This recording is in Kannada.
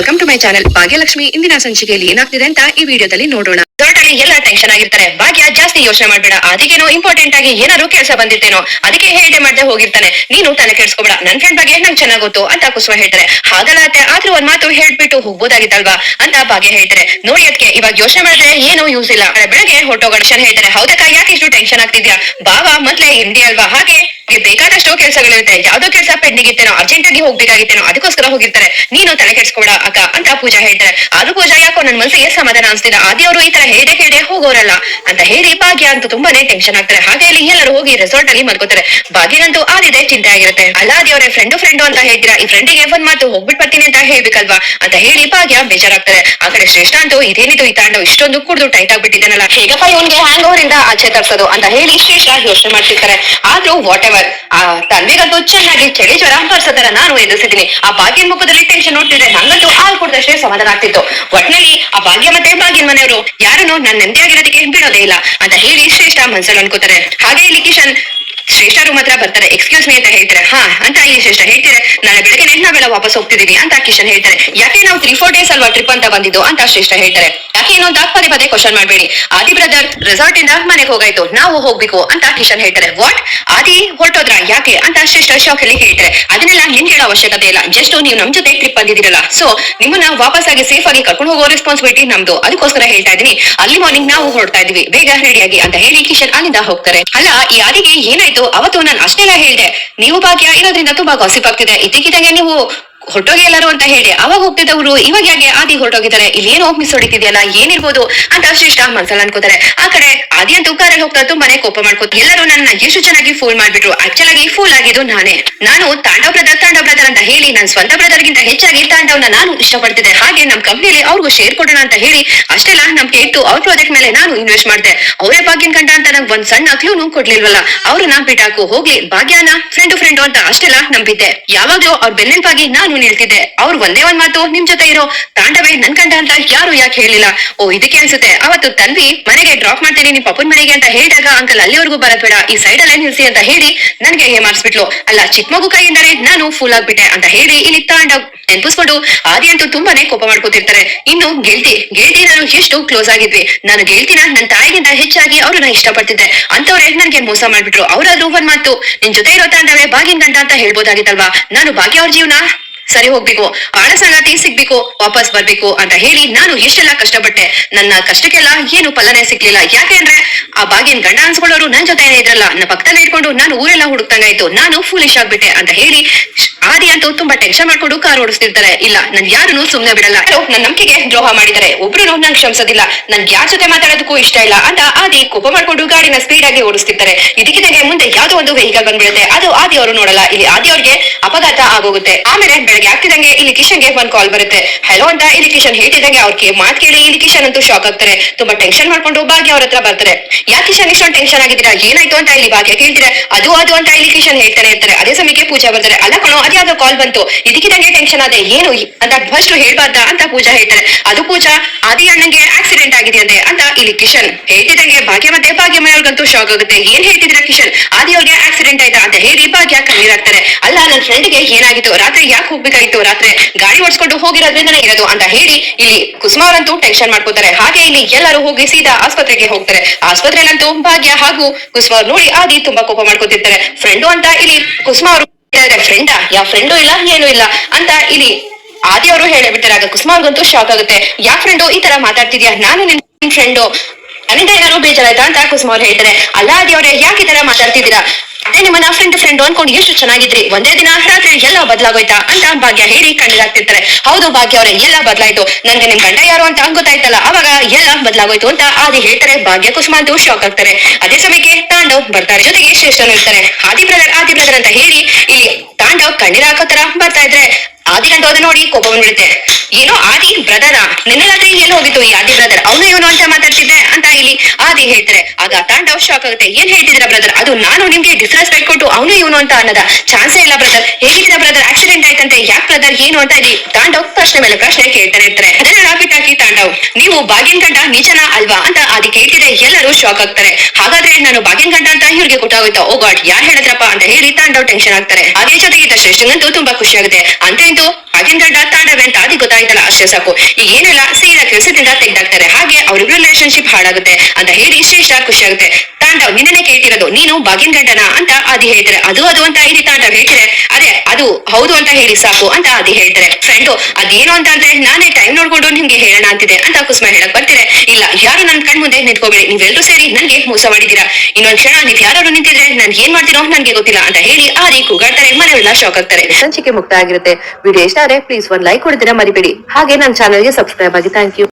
Welcome to my channel Bhagyalakshmi ಇಂದಿನ ಸಂಚಿಕೆಯಲ್ಲಿ ಏನಾಗ್ತಿದೆ ಅಂತ ಈ ವಿಡಿಯೋದಲ್ಲಿ ನೋಡೋಣ. ದೊಡ್ಡಲ್ಲಿ ಎಲ್ಲ ಟೆನ್ಷನ್ ಆಗಿರ್ತಾರೆ. ಭಾಗ್ಯ, ಜಾಸ್ತಿ ಯೋಚನೆ ಮಾಡ್ಬೇಡ. ಅದಕ್ಕೇನೋ ಇಂಪಾರ್ಟೆಂಟ್ ಆಗಿ ಏನಾದ್ರು ಕೆಲಸ ಬಂದಿರ್ತೇನೋ ಅದಕ್ಕೆ ಹೇಳಿದೆ ಮಾಡ್ದೆ ಹೋಗಿರ್ತಾನೆ. ನೀನು ತಲೆ ಕೆಡ್ಸ್ಕೊಬೇಡ. ನನ್ ಫ್ರೆಂಡ್ ಬಗ್ಗೆ ನಂಗೆ ಚೆನ್ನಾಗ್ ಗೊತ್ತು ಅಂತ ಕುಸುಮ ಹೇಳ್ತಾರೆ. ಹಾಗಲ್ಲ ಆದ್ರೂ ಒಂದ್ ಮಾತು ಹೇಳ್ಬಿಟ್ಟು ಹೋಗ್ಬೋದಾಗಿತ್ತಲ್ವಾ ಅಂತ ಭಾಗ್ಯ ಹೇಳ್ತಾರೆ. ನೋಡಿ ಅದಕ್ಕೆ ಇವಾಗ ಯೋಚನೆ ಮಾಡಿದ್ರೆ ಏನು ಯೂಸ್ ಇಲ್ಲ. ಬೆಳಗ್ಗೆ ಹೊಟ್ಟೋ ಟೆನ್ಷನ್ ಹೇಳ್ತಾರೆ, ಹೌದಕ್ಕ, ಯಾಕೆ ಇಷ್ಟು ಟೆನ್ಷನ್ ಆಗ್ತಿದ್ಯಾ? ಬಾವ, ಮೊದ್ಲೇ ಹಿಂದಿ ಅಲ್ವಾ? ಹಾಗೆ? ಬೇಕಾದಷ್ಟು ಕೆಲಸಗಳಿರುತ್ತೆ. ಯಾವ್ದೋ ಕೆಲಸ ಪೆಂಡಿಂಗ್ ಇತ್ತೇನೋ ಅರ್ಜೆಂಟ್ ಆಗಿ ಹೋಗ್ಬೇಕಾಗಿತ್ತೇನೋ, ಅದಕ್ಕೋಸ್ಕರ ಹೋಗಿರ್ತಾರೆ. ನೀನು ತಲೆ ಕೆಡ್ಸ್ಕೊಬೇಡ, ಅಕ್ಕ ಅಂತ ಪೂಜಾ ಹೇಳ್ತಾರೆ. ಅದು ಪೂಜಾ, ಯಾಕೋ ನನ್ ಮನಸ್ಸಿಗೆ ಸಮಾಧಾನ ಅನ್ಸ್ತಿಲ್ಲ ಆದಿಯವರು ಈ ತರ ಹೇಳಿ ಹೇಡೆ ಹೋಗೋರಲ್ಲ. ಅಂತ ಹೇಳಿ ಭಾಗ್ಯ ಅಂತ ತುಂಬಾನೇ ಟೆನ್ಷನ್ ಆಗ್ತಾರೆ. ಹಾಗೆ ಇಲ್ಲಿ ಎಲ್ಲರೂ ಹೋಗಿ ರೆಸಾರ್ಟ್ ಅಲ್ಲಿ ಮಲ್ಕೋತಾರೆ. ಭಾಗ್ಯನಂತೂ ಆದಿದೆ ಚಿಂತೆ ಆಗಿರುತ್ತೆ. ಅಲ್ಲ ಆದಿಯವರೇ ಫ್ರೆಂಡು ಫ್ರೆಂಡು ಅಂತ ಹೇಳ್ತೀರಾ? ಈ ಫ್ರೆಂಡಿಗೆ ಒಂದ್ ಮಾತು ಹೋಗ್ಬಿಟ್ ಬರ್ತೀನಿ ಅಂತ ಹೇಳ್ಬೇಕಲ್ವಾ? ಅಂತ ಹೇಳಿ ಭಾಗ್ಯ ಬೇಜಾರಾಗ್ತಾರೆ. ಆ ಕಡೆ ಶ್ರೇಷ್ಠ ಅಂತೂ ಇದೇನಿದು ಈ ತಾಂಡವ್? ಇಷ್ಟೊಂದು ಕುಡಿದು ಟೈಟ್ ಆಗ್ಬಿಟ್ಟಿದ್ದಾನಲ್ಲ. ಹೇಗಪ್ಪ ಇವನ್ಗೆ ಹ್ಯಾಂಗ್ ಓವರ್ ಇಂದ ಆಚೆ ತರ್ಸೋದು ಅಂತ ಹೇಳಿ ಶ್ರೇಷ್ಠ ಯೋಚನೆ ಮಾಡ್ತಿರ್ತಾರೆ. ಆದ್ರೂ ವಾಟ್ ಎವರ್ ಆ ತನ್ವಿಗಂತೂ ಚೆನ್ನಾಗಿ ಚಳಿ ಜ್ವರ ಬರ್ಸೋದರ ನಾನು ಎದುರಿಸಿದ್ದೀನಿ. ಆ ಭಾಗ್ಯನ್ ಮುಖದಲ್ಲಿ ಟೆನ್ಷನ್ ನೋಡ್ತಿದ್ರೆ ನಂಗಂತೂ ಆಲ್ ಕುಡ್ದಷ್ಟೇ ಸಮಾಧಾನ ಆಗ್ತಿತ್ತು. ಒಟ್ನಲ್ಲಿ ಆ ಭಾಗ್ಯ ಮತ್ತೆ ಭಾಗ್ಯನ್ ಮನೆಯವರು ಯಾರನ್ನು ನನ್ನ ನೆಮ್ಮದಿಯಾಗಿರೋದಕ್ಕೆ ಬಿಡೋದೇ ಇಲ್ಲ ಅಂತ ಹೇಳಿ ಶ್ರೇಷ್ಠ ಮನ್ಸಲ್ಲಿ ಅನ್ಕೋತಾರೆ. ಹಾಗೆ ಇಲ್ಲಿ ಕಿಶನ್ ರೂಮ್ ಹತ್ರ ಬರ್ತಾರೆ. ಎಕ್ಸ್ಕ್ಯೂಸ್ ಮೀ ಅಂತ ಹೇಳ್ತಾರೆ. ಹಾ, ಅಂತ ಇಲ್ಲಿ ಶ್ರೇಷ್ಠ ಹೇಳ್ತಾರೆ. ನಾಳೆ ಬೆಳಗ್ಗೆ ನಾವೆಲ್ಲ ವಾಪಸ್ ಹೋಗ್ತಿದೀವಿ ಅಂತ ಕಿಶನ್ ಹೇಳ್ತಾರೆ. ಯಾಕೆ ನಾವು ತ್ರೀ ಫೋರ್ ಡೇಸ್ ಅಲ್ವಾ ಟ್ರಿಪ್ ಅಂತ ಬಂದಿದ್ದು ಅಂತ ಶ್ರೇಷ್ಠ ಹೇಳ್ತಾರೆ. ಯಾಕೆ ಏನು ಅಂತ ಪದೇ ಪದೇ ಕ್ವಶನ್ ಮಾಡಬೇಡಿ. ಆದಿ ಬ್ರದರ್ ರೆಸಾರ್ಟ್ ಇಂದ ಮನೆಗೆ ಹೋಗಾಯ್ತು. ನಾವು ಹೋಗ್ಬೇಕು ಅಂತ ಕಿಶನ್ ಹೇಳ್ತಾರೆ. ವಾಟ್ ಆದಿ ಹೊರಟೋದ್ರ? ಯಾಕೆ ಅಂತ ಶ್ರೇಷ್ಠ ಶಾಕ್ ಅಲ್ಲಿ ಹೇಳ್ತಾರೆ. ಅದನ್ನೆಲ್ಲ ನಿಮ್ ಹೇಳೋ ಅವಶ್ಯಕತೆ ಇಲ್ಲ. ಜಸ್ಟ್ ನೀವು ನಮ್ ಜೊತೆ ಟ್ರಿಪ್ ಬಂದಿದ್ದೀರಲ್ಲ. ಸೊ ನಿಮ್ಮನ್ನ ವಾಪಸ್ ಆಗಿ ಸೇಫ್ ಆಗಿ ಕರ್ಕೊಂಡು ಹೋಗೋ ರೆಸ್ಪಾನ್ಸಿಬಿಲಿಟಿ ನಮ್ದು. ಅದಕ್ಕೋಸ್ಕರ ಹೇಳ್ತಾ ಇದೀನಿ ಅಲ್ಲಿ ಮಾರ್ನಿಂಗ್ ನಾವು ಹೊರಡ್ತಾ ಇದೀವಿ. ಬೇಗ ರೆಡಿಯಾಗಿ ಅಂತ ಹೇಳಿ ಕಿಶನ್ ಅಲ್ಲಿಂದ ಹೋಗ್ತಾರೆ. ಅಲ್ಲ, ಈ ಆದಿಗೆ ಏನಾಯ್ತು? ಅವತ್ತು ನಾನು ಅಷ್ಟೆಲ್ಲ ಹೇಳಿದೆ. ನೀವು ಭಾಗ್ಯ ಇರೋದ್ರಿಂದ ತುಂಬಾ ಗಾಸಿಪ್ ಆಗ್ತಿದೆ. ಇದ್ದಕ್ಕಿದ್ದಂಗೆ ನೀವು 그리고 ಹೊರಟೋಗಿ ಎಲ್ಲರೂ ಅಂತ ಹೇಳಿ ಅವಾಗ ಹೋಗ್ತಿದ್ದವರು, ಇವಾಗ ಯಾಕೆ ಆದಿ ಹೊರಟೋಗಿದ್ದಾರೆ? ಇಲ್ಲಿ ಏನೋ ಮಿಸ್ ಹೊಡಿತಿದ್ಯಲ್ಲ ಏನಿರ್ಬೋದು ಅಂತ ಶ್ರೇಷ್ಠ ಮನ್ಸಲ್ಲಿ ಅನ್ಕೋತಾರೆ. ಆ ಕಡೆ ಆದಿ ಅಂತ ಕಾರಲ್ಲಿ ಹೋಗ್ತಾ ತುಂಬಾನೇ ಕೋಪ ಮಾಡ್ಕೋತ ಎಲ್ಲರೂ ನನ್ನ ಎಷ್ಟು ಚೆನ್ನಾಗಿ ಫೂಲ್ ಮಾಡ್ಬಿಟ್ರು. ಆಕ್ಚುಲ್ ಆಗಿ ಫೂಲ್ ಆಗಿದ್ದು ನಾನೇ. ನಾನು ತಾಂಡವ್ ಬ್ರದರ್ ತಾಂಡವ್ ಬ್ರದರ್ ಅಂತ ಹೇಳಿ ನನ್ನ ಸ್ವಂತ ಬ್ರದರ್ ಗಿಂತ ಹೆಚ್ಚಾಗಿ ತಾಂಡವ್ನ ನಾನು ಇಷ್ಟಪಡ್ತಿದ್ದೆ. ಹಾಗೆ ನಮ್ ಕಂಪ್ನಿಲಿ ಅವ್ರಿಗೂ ಶೇರ್ ಕೊಡೋಣ ಅಂತ ಹೇಳಿ, ಅಷ್ಟೆಲ್ಲ ನಮ್ಗೆ ಇಟ್ಟು ಅವ್ರ ಪ್ರಾಜೆಕ್ಟ್ ಮೇಲೆ ನಾನು ಇನ್ವೆಸ್ಟ್ ಮಾಡಿದೆ. ಅವರೇ ಭಾಗ್ಯನ್ ಕಂಡ ಅಂತ ನಂಗೆ ಒಂದ್ ಸಣ್ಣ ಕ್ಲೂನು ಕೊಡ್ಲಿಲ್ವಲ್ಲ. ನಾ ಬಿಟ್ಟಾಕು. ಹೋಗ್ಲಿ, ಭಾಗ್ಯನ ಫ್ರೆಂಡು ಫ್ರೆಂಡು ಅಂತ ಅಷ್ಟೆಲ್ಲ ನಂಬಿದ್ದೆ. ಯಾವಾಗ್ಲೂ ಅವ್ರ ಬೆನ್ನೆಂಪಾಗಿ ನಾನು ನಿಲ್ತಿದ್ದೆ ಅವ್ರು ಒಂದೇ ಒಂದ್ ಮಾತು, ನಿಮ್ ಜೊತೆ ಇರೋ ತಾಂಡವೇ ನನ್ ಕಂಡ ಅಂತ ಯಾರು ಯಾಕೆ ಹೇಳಿಲ್ಲ? ಓ, ಇದಕ್ಕೆ ಅನ್ಸುತ್ತೆ, ಅವತ್ತು ತನ್ವಿ ಮನೆಗೆ ಡ್ರಾಪ್ ಮಾಡ್ತೀನಿ ನಿಮ್ ಪಪ್ಪನ್ ಮನೆಗೆ ಅಂತ ಹೇಳಿದಾಗ ಅಂಕಲ್ ಅಲ್ಲಿವರೆಗೂ ಬರಬೇಡ ಬೇಡ, ಈ ಸೈಡ್ ಅಲ್ಲೇ ನಿಲ್ಸಿ ಅಂತ ಹೇಳಿ ನನ್ಗೆ ಏಮಾರ್ಸ್ಬಿಟ್ಲು ಅಲ್ಲ ಚಿಕ್ಕ ಮಗು ಕೈಯಿಂದಲೇ ನಾನು ಫೂಲ್ ಆಗ್ಬಿಟ್ಟೆ ಅಂತ ಹೇಳಿ ಇಲ್ಲಿ ತಾಂಡ ನೆನ್ಪಿಸ್ಕೊಂಡು ಆದಿ ಅಂತೂ ತುಂಬಾನೇ ಕೋಪ ಮಾಡ್ಕೋತಿರ್ತಾರೆ. ಇನ್ನು ಗೆಲ್ತಿ ಗೆಲ್ತಿ ನಾನು ಎಷ್ಟು ಕ್ಲೋಸ್ ಆಗಿದ್ವಿ. ನಾನು ಗೆಲ್ತಿನ ನನ್ನ ತಾಯಿಗಿಂತ ಹೆಚ್ಚಾಗಿ ಅವ್ರನ್ನ ಇಷ್ಟಪಡ್ತಿದ್ದೆ. ಅಂತವ್ರೆ ನನ್ಗೆ ಮೋಸ ಮಾಡ್ಬಿಟ್ರು? ಅವ್ರಾದ್ರೂ ಒಂದ್ ಮಾತು, ನಿನ್ ಜೊತೆ ಇರೋ ತಾಂಡವೇ ಬಾಗಿನ ಗಂಡ ಅಂತ ಹೇಳ್ಬೋದಾಗಿತ್ತಲ್ವಾ? ನಾನು ಭಾಗ್ಯ ಅವ್ರ ಜೀವನ? ಸರಿ ಹೋಗ್ಬೇಕು ಬಾಳ ಸಂಗಾತಿ ಸಿಗ್ಬೇಕು, ವಾಪಸ್ ಬರ್ಬೇಕು ಅಂತ ಹೇಳಿ ನಾನು ಎಷ್ಟೆಲ್ಲ ಕಷ್ಟಪಟ್ಟೆ. ನನ್ನ ಕಷ್ಟಕ್ಕೆಲ್ಲ ಏನು ಫಲನೇ ಸಿಗ್ಲಿಲ್ಲ. ಯಾಕೆ ಅಂದ್ರೆ ಆ ಬಾಗಿನ ಗಂಡ ಅನ್ಸ್ಕೊಳ್ಳೋರು ನನ್ ಜೊತೆ ಇದ್ರಲ್ಲ. ನನ್ನ ಪಕ್ಕದಲ್ಲೇ ಇಟ್ಕೊಂಡು ನಾನು ಊರೆಲ್ಲ ಹುಡುಕ್ತಂಗಾಯ್ತು ನಾನು ಫೂಲಿಶ್ ಆಗ್ಬಿಟ್ಟೆ ಅಂತ ಹೇಳಿ ಆದಿ ಅಂತ ತುಂಬಾ ಟೆನ್ಷನ್ ಮಾಡ್ಕೊಂಡು ಕಾರ್ ಓಡಿಸ್ತಿರ್ತಾರೆ. ಇಲ್ಲ, ನನ್ ಯಾರನ್ನು ಸುಮ್ನೆ ಬಿಡಲ್ಲ. ನನ್ ನನ್ನ ನಂಬಿಕೆಗೆ ದ್ರೋಹ ಮಾಡಿದ್ದಾರೆ. ಒಬ್ರು ನಂಗೆ ಕ್ಷಮಿಸೋದಿಲ್ಲ. ನನ್ಗೆ ಯಾರ ಜೊತೆ ಮಾತಾಡೋದಕ್ಕೂ ಇಷ್ಟ ಇಲ್ಲ. ಅಂತ ಆದಿ ಕೋಪ ಮಾಡ್ಕೊಂಡು ಗಾಡಿನ ಸ್ಪೀಡ್ ಆಗಿ ಓಡಿಸ್ತಿರ್ತಾರೆ. ಇದಕ್ಕಿದಂಗೆ ಮುಂದೆ ಯಾವ್ದೋ ಒಂದು ವೆಹಿಕಲ್ ಬಂದ್ಬಿಡುತ್ತೆ. ಅದು ಆದಿ ಅವರು ನೋಡಲ್ಲ. ಇಲ್ಲಿ ಆದಿ ಅವ್ರಿಗೆ ಅಪಘಾತ ಆಗೋಗುತ್ತೆ. ಆಮೇಲೆ ಬೆಳಗ್ಗೆ ಆಗ್ತಿದಂಗೆ ಇಲ್ಲಿ ಕಿಶನ್ಗೆ ಒಂದ್ ಕಾಲ್ ಬರುತ್ತೆ. ಹಲೋ ಅಂತ ಇಲ್ಲಿ ಕಿಶನ್ ಹೇಳ್ತಿದಂಗೆ ಅವ್ರಿಗೆ ಮಾತ್ ಕೇಳಿ ಇಲ್ಲಿ ಕಿಶನ್ ಅಂತೂ ಶಾಕ್ ಆಗ್ತಾರೆ. ತುಂಬಾ ಟೆನ್ಷನ್ ಮಾಡ್ಕೊಂಡು ಭಾಗ್ಯ ಅವ್ರ ಹತ್ರ ಬರ್ತಾರೆ. ಯಾಕೆ ಕಿಶನ್ ಇಷ್ಟೊಂದು ಟೆನ್ಷನ್ ಆಗಿದ್ದೀರಾ? ಏನಾಯ್ತು ಅಂತ ಇಲ್ಲಿ ಭಾಗ್ಯ ಕೇಳ್ತಾರೆ ಅದು ಅದು ಅಂತ ಇಲ್ಲಿ ಕಿಶನ್ ಹೇಳ್ತಾನೆ ಇರ್ತಾರೆ ಅದೇ ಸಮಯಕ್ಕೆ ಪೂಜಾ ಬರ್ತಾರೆ. ಅಲ್ಲ ಕಣೋ ಅದ್ಯಾವ್ದೋ ಕಾಲ್ ಬಂತು. ಇದಕ್ಕಿದಂಗೆ ಟೆನ್ಷನ್ ಆದೆ. ಏನು ಅಂತ ಫಸ್ಟ್ ಹೇಳ್ಬಾರ್ದ ಅಂತ ಪೂಜಾ ಹೇಳ್ತಾರೆ ಅದು ಪೂಜಾ, ಆದಿ ಅಣ್ಣಂಗೆ ಆಕ್ಸಿಡೆಂಟ್ ಆಗಿದೆಯಂತೆ ಅಂತ ಇಲ್ಲಿ ಕಿಶನ್ ಹೇಳ್ತಿದಂಗೆ ಭಾಗ್ಯ ಮತ್ತೆ ಭಾಗ್ಯ ಮನೆಯವ್ರಿಗಂತೂ ಶಾಕ್ ಆಗುತ್ತೆ. ಏನ್ ಹೇಳ್ತಿದ್ರ ಕಿಶನ್? ಆದಿ ಅವ್ರಿಗೆ ಆಕ್ಸಿಡೆಂಟ್ ಆಯ್ತಾ? ಅಂತ ಹೇಳಿ ಭಾಗ್ಯ ಕಣ್ಣೀರಾಗ್ತಾರೆ ಅಲ್ಲ ನನ್ನ ಫ್ರೆಂಡ್ಗೆ ಏನಾಗಿತ್ತು? ರಾತ್ರಿ ಯಾಕೆ ಹೋಗ್ಬೇಕಾಯ್ತು ರಾತ್ರಿ ಗಾಡಿ ಓಡಿಸ್ಕೊಂಡು ಹೋಗಿರೋದ್ರಿಂದನೇ ಇರೋದು ಅಂತ ಹೇಳಿ ಇಲ್ಲಿ ಕುಸುಮ ಅವರಂತೂ ಟೆನ್ಷನ್ ಮಾಡ್ಕೋತಾರೆ. ಹಾಗೆ ಇಲ್ಲಿ ಎಲ್ಲರೂ ಹೋಗಿ ಸೀದಾ ಆಸ್ಪತ್ರೆಗೆ ಹೋಗ್ತಾರೆ. ಆಸ್ಪತ್ರೆಯಲ್ಲಂತೂ ಭಾಗ್ಯ ಹಾಗೂ ಕುಸುಮ ಅವ್ರು ನೋಡಿ ಆದಿ ತುಂಬಾ ಕೋಪ ಮಾಡ್ಕೋತಿರ್ತಾರೆ. ಫ್ರೆಂಡು ಅಂತ ಇಲ್ಲಿ ಕುಸುಮ ಫ್ರೆಂಡಾ ಯಾವ ಫ್ರೆಂಡು ಇಲ್ಲ, ಏನು ಇಲ್ಲ. ಅಂತ ಇಲ್ಲಿ ಆದಿ ಅವರು ಆಗ ಕುಸುಮ ಅವ್ರಿಗಂತೂ ಶಾಕ್ ಆಗುತ್ತೆ. ಯಾವ ಫ್ರೆಂಡು ಈ ತರ ಮಾತಾಡ್ತಿದ್ಯಾ? ನಾನು ನಿನ್ ಫ್ರೆಂಡು ನನ್ನಿಂದ ಏನಾದ್ರು ಬೇಜಾರಾಯ್ತಾ ಅಂತ ಕುಸುಮ ಅವ್ರು ಹೇಳ್ತಾರೆ. ಅಲ್ಲ ಅದೇ ಅವ್ರೆ, ಯಾಕೆ ತರ ಮಾತಾಡ್ತಿದ್ದೀರಾ? ಅದೇ ನಿಮ್ಮನ್ನ ಫ್ರೆಂಡ್ ಫ್ರೆಂಡ್ ಅನ್ಕೊಂಡು ಎಷ್ಟು ಚೆನ್ನಾಗಿದ್ರಿ. ಒಂದೇ ದಿನ ರಾತ್ರಿ ಎಲ್ಲ ಬದಲಾಗೋಯ್ತಾ ಅಂತ ಭಾಗ್ಯ ಹೇಳಿ ಕಣ್ಣೀರಾಗ್ತಿರ್ತಾರೆ ಹೌದು ಭಾಗ್ಯ ಅವರೇ, ಎಲ್ಲ ಬದಲಾಯ್ತು. ನನ್ಗೆ ನಿಮ್ ಗಂಡ ಯಾರು ಅಂತ ಗೊತ್ತಾಯ್ತಲ್ಲ, ಅವಾಗ ಎಲ್ಲ ಬದಲಾಗೋಯ್ತು ಅಂತ ಆದಿ ಹೇಳ್ತಾರೆ. ಭಾಗ್ಯ ಕುಸುಮ ಅಂತೂ ಶಾಕ್ ಆಗ್ತಾರೆ. ಅದೇ ಸಮಯಕ್ಕೆ ತಾಂಡವ್ ಬರ್ತಾರೆ. ಜೊತೆಗೆ ಶ್ರೇಷ್ಠನು ಇರ್ತಾರೆ. ಆದಿ ಬ್ರದರ್ ಆದಿ ಬ್ರದರ್ ಅಂತ ಹೇಳಿ ಇಲ್ಲಿ ತಾಂಡವ್ ಕಣ್ಣೀರ್ ಹಾಕೋ ತರ ಬರ್ತಾ ಇದ್ರೆ ಅಂತ ಅದು ನೋಡಿ ಕೋಪ ಬಂದ್ಬಿಡುತ್ತೆ ಏನೋ ಆದಿ ಬ್ರದರ. ನಿನ್ನೆ ರಾತ್ರಿ ಎಲ್ಲ ಹೋಗಿತ್ತು ಈ ಆದಿ ಬ್ರದರ್. ಅವನು ಇವನು ಅಂತ ಮಾತಾಡ್ತಿದ್ದೆ ಅಂತ ಇಲ್ಲಿ ಆದಿ ಹೇಳ್ತಾರೆ. ಆಗ ತಾಂಡವ್ ಶಾಕ್ ಆಗುತ್ತೆ. ಏನ್ ಹೇಳ್ತಿದ್ರ ಬ್ರದರ್? ಅದು ನಾನು ನಿಮ್ಗೆ ಡಿಸ್ರೆಸ್ಪೆಕ್ಟ್ ಕೊಟ್ಟು ಅವನು ಇವನು ಅಂತ ಅನ್ನದ? ಚಾನ್ಸೇ ಇಲ್ಲ ಬ್ರದರ್. ಹೇಗಿದ್ದೀರಾ ಬ್ರದರ್? ಆಕ್ಸಿಡೆಂಟ್ ಆಯ್ತಂತೆ. ಯಾಕೆ ಬ್ರದರ್? ಏನು ಅಂತ ಇಲ್ಲಿ ತಾಂಡವ್ ಪ್ರಶ್ನೆ ಮೇಲೆ ಪ್ರಶ್ನೆ ಕೇಳ್ತಾನೆ ಇರ್ತಾರೆ. ಹಾಕಿ ಬಿಟ್ಟಾಕಿ ತಾಂಡವ್ ನೀವು ಬಾಗಿನ್ ಗಂಡ ನಿಜನಾ ಅಲ್ವಾ ಅಂತ ಆದಿ ಕೇಳ್ತಿದ್ರೆ ಎಲ್ಲರೂ ಶಾಕ್ ಆಗ್ತಾರೆ. ಹಾಗಾದ್ರೆ ನಾನು ಬಾಗಿನ್ ಗಂಡ ಅಂತ ಇವ್ರಿಗೆ ಗೊತ್ತಾಗುತ್ತೆ? ಓ ಗಾಡ್, ಯಾರ್ ಹೇಳಿದ್ರಪ್ಪ? ಅಂತ ಹೇಳಿ ತಾಂಡವ್ ಟೆನ್ಷನ್ ಆಗ್ತಾರೆ. ಹಾಗೆ ಜೊತೆಗಿದ್ದ ಶ್ರೇಷ್ಠಂಗಂತೂ ತುಂಬಾ ಖುಷಿ ಆಗುತ್ತೆ. ಅಂತ ಇಂತೂ ಬಾಗಿನ್ ಗಂಡ ತಾಂಡವೆ ಅಂತ ಆದಿ ಗೊತ್ತಾಯ್ತಲ್ಲ. ಅಷ್ಟೇ ಸಾಕು. ಈಗ ಏನಿಲ್ಲ ಸೀದಾ ಕೆಲಸದಿಂದ ತೆಗ್ದಾಕ್ತಾರೆ. ಹಾಗೆ ಅವ್ರಿಬ್ರು ರಿಲೇಶನ್ಶಿಪ್ ಹಾಳಾಗುತ್ತೆ ಅಂತ ಹೇಳಿ ಶ್ರೇಷ್ಠ ಖುಷಿ ಆಗುತ್ತೆ. ತಾಂಡವ್ ನಿನ್ನೆ ಕೇಳ್ತಿರೋದು, ನೀನು ಬಾಗಿನ ಗಂಡನ ಅಂತ ಆದಿ ಹೇಳ್ತಾರೆ. ಅದು ಅದು ಅಂತ ಹೇಳಿ ತಾಂಡವ್ ಹೇಳ್ತಾರೆ ಅದೇ ಅದು ಹೌದು ಅಂತ ಹೇಳಿ ಸಾಕು ಅಂತ ಆದಿ ಹೇಳ್ತಾರೆ. ಫ್ರೆಂಡು ಅದೇನು ಅಂತ ಅಂದ್ರೆ ನಾನೇ ಟೈಮ್ ನೋಡ್ಕೊಂಡು ನಿಮ್ಗೆ ಹೇಳೋಣ ಅಂತಿದೆ ಅಂತ ಕುಸುಮ ಹೇಳಕ್ ಬರ್ತಿದೆ ಇಲ್ಲ, ಯಾರು ನನ್ ಕಣ್ ಮುಂದೆ ನಿಂತ್ಕೋಬೇಡಿ ನೀವೆಲ್ಲರೂ ಸೇರಿ ನನ್ಗೆ ಮೋಸ ಮಾಡಿದೀರಾ ಇನ್ನೊಂದ್ ಕ್ಷಣ ನೀವ್ ಯಾರು ನಿಂತಿದ್ರೆ ನನ್ ಏನ್ ಮಾಡ್ತೀರೋ ನನ್ಗೆ ಗೊತ್ತಿಲ್ಲ ಅಂತ ಹೇಳಿ ಆ ರೀ ಕೂಗಾಡ್ತಾರೆ ಮನೆಯವೆಲ್ಲ ಶಾಕ್ ಆಗ್ತಾರೆ. ಸಂಚಿಕೆ ಮುಕ್ತ ಆಗಿರುತ್ತೆ. ವಿಡಿಯೋ ಇಷ್ಟ ಆದ್ರೆ ಪ್ಲೀಸ್ ಒಂದ್ ಲೈಕ್ ಕೊಡ್ತೀರಾ ಮರಿಬೇಡಿ. ಹಾಗೆ ನನ್ನ ಚಾನಲ್ಗೆ ಸಬ್ಸ್ಕ್ರೈಬ್ ಆಗಿ ಥ್ಯಾಂಕ್ ಯು